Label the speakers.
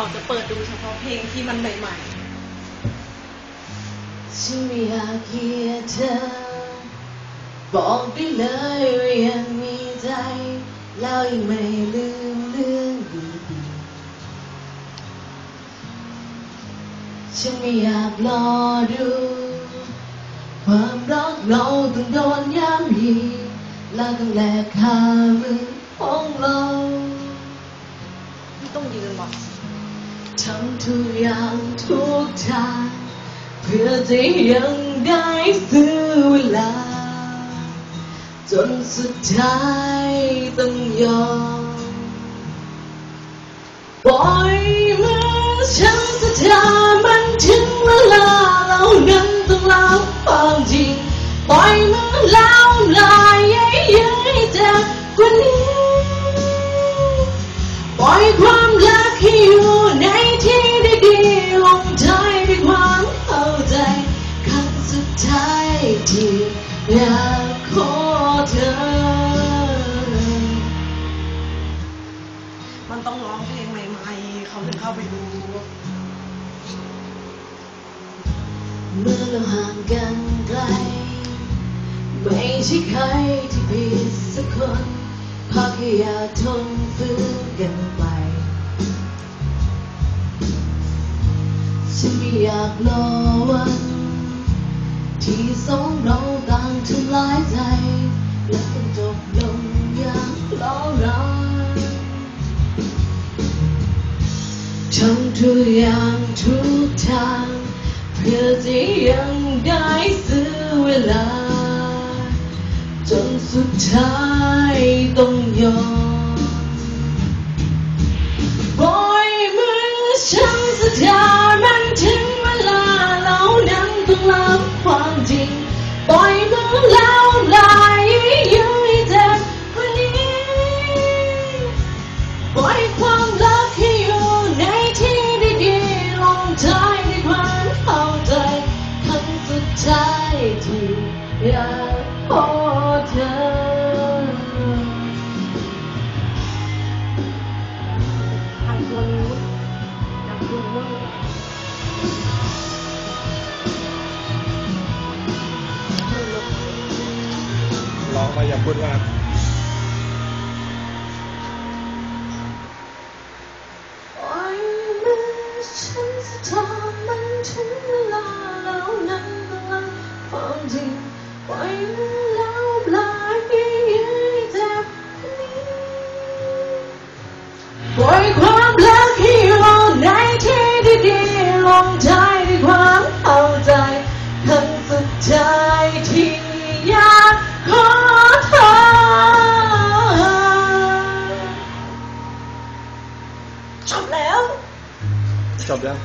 Speaker 1: ขาจะเปิดดูเฉพาะเพลงที่มันใหม่ๆ
Speaker 2: ฉันไม่อยากเกียดเธอ บอกได้เลยว่ายังมีใจแล้วยังไม่ลืมเรื่องดีๆฉันไม่อยากรอดูความรักเราต้องโดนย้ำยีแล้วต้องแลกคามือของเรา
Speaker 1: ต้องยืนหรอ
Speaker 2: ทำทุกอย่างทุกทางเพื่อจะยังได้ซื้อเวลา จนสุดท้ายต้องยอม อยากขอเธอ
Speaker 1: มันต้องร้องเพลงใหม่ๆ เขาถึงเข้าไปดู
Speaker 2: เมื่อเราห่างกันไกล ไม่ใช่ใครที่ผิดสักคนเพราะแค่อยากทนฝืนกันไป ฉันไม่อยากรอวัน ที่สองเรา ต่างทำลายใจและต้องจบลงอย่างร้องร้ายทำทุกอย่างทุกทางเพื่อที่ยังได้ซื้อเวลา จนสุดท้ายต้องยอมำสุดท้ายที่อยากขอเธอ
Speaker 1: ทางตัวนู้นอยากดูว่า
Speaker 3: ร้องไปอย่าพูดมาก
Speaker 2: ปล่อยมือฉันสักทีมันถึงเวลา ความจริงปล่อยมือแล้วปล่อยยืยเจ็บคนนี้ปล่อยความรักให้อในที่ดีๆลงท้ายด้วยความเข้าใจคำสุดท้ายที่อยากขอเธอ
Speaker 1: จบแล้ว
Speaker 3: จบยัง